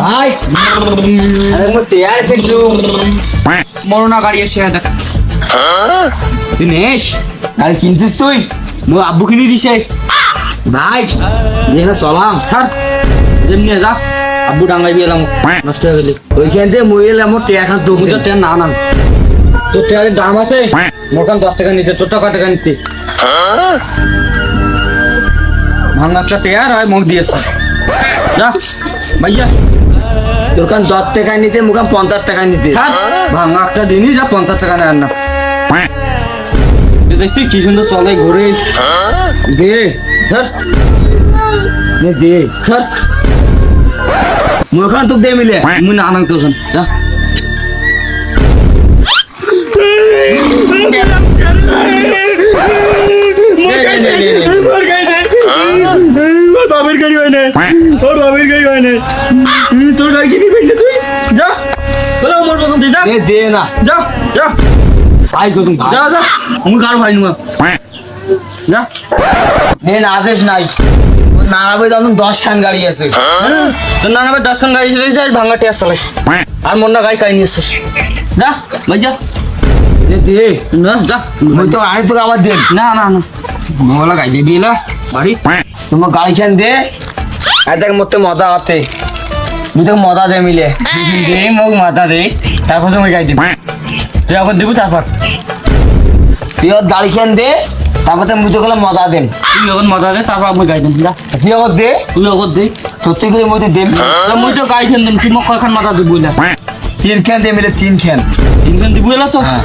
ভাই টিয়ার ফিরছু মরনা গাড়ি এসে দেখ। দিনেশ গাড়ি কিনছিস তুই? আব্বু কিনে দিছে। ভাই চলাম। ছাড় এমনি যা। আব্বু ডাঙ্গাই গেলাম নষ্ট হয়ে গেলি। ওইখান থেকে মই এলাম মোর টিয়া খান তো তুই তো ট্রেন না না তোর ট্রেনের দাম আছে। মোটাম দশ টাকা নিতে তোর টাকা টাকা নিতে ভাঙা একটা টেয়ার হয় মুখ দিয়েছে যা ভাইয়া। তোর কান দশ টাকায় নিতে মুখান পঞ্চাশ টাকায় নিতে। ভাঙা একটা দিনই যা পঞ্চাশ টাকা নেয় না। দেখছি কি সুন্দর চলে ঘুরে। দে দে মুখান তোকে দে মিলে। মুই না আনন্দ যা। হয় হয় না তোর গাড়ি কিনে ফেললে তুই? যা। চলো মোর পছন্দ যা। দে দে না। যা যা। ভাই কসম যা যা। মুই কার ভাই নুয়া যা। নে না আদেশ নাই। ওর নানা দশ খান গাড়ি আছে। তোর গাড়ি যাই ভাঙা টেয়ার চালাইস আর মোর না গাড়ি কাই নিয়ে এসছিস যা ভাই যা। দে। না যা। মই তো আনি তোকে আবার দেন। না না না। মোবাইল গাই দিবি না? বাড়ি। তোমার গাড়ি খান দে। দেখ মতে মজা আছে। তুই তোকে মজা দে মিলে। দে মোক মাথা দে। তারপর তুমি গাই দিবি। তুই আবার দিবি তারপর। তুই ওর গাড়ি খান দে? তারপর তো মুই তোকে মজা দেন তুই যখন মজা দে তারপর আমি গাই যা। তুই ওর দে। তুই আগত দে। সত্যি করে মধ্যে দেন মুই তো গাই খেন দিম তুই মোক কয়খান মাথা দিবি না তিন খান দে মিলে তিন খান তিনখান দিবি না তো? হ্যাঁ।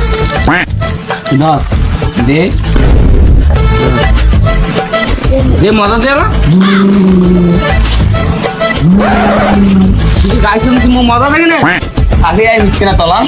দে। দে মজা দে না? তুই গাই খেন তুই মোক মজা লাগে না। আগে আই মিটকে না তলাম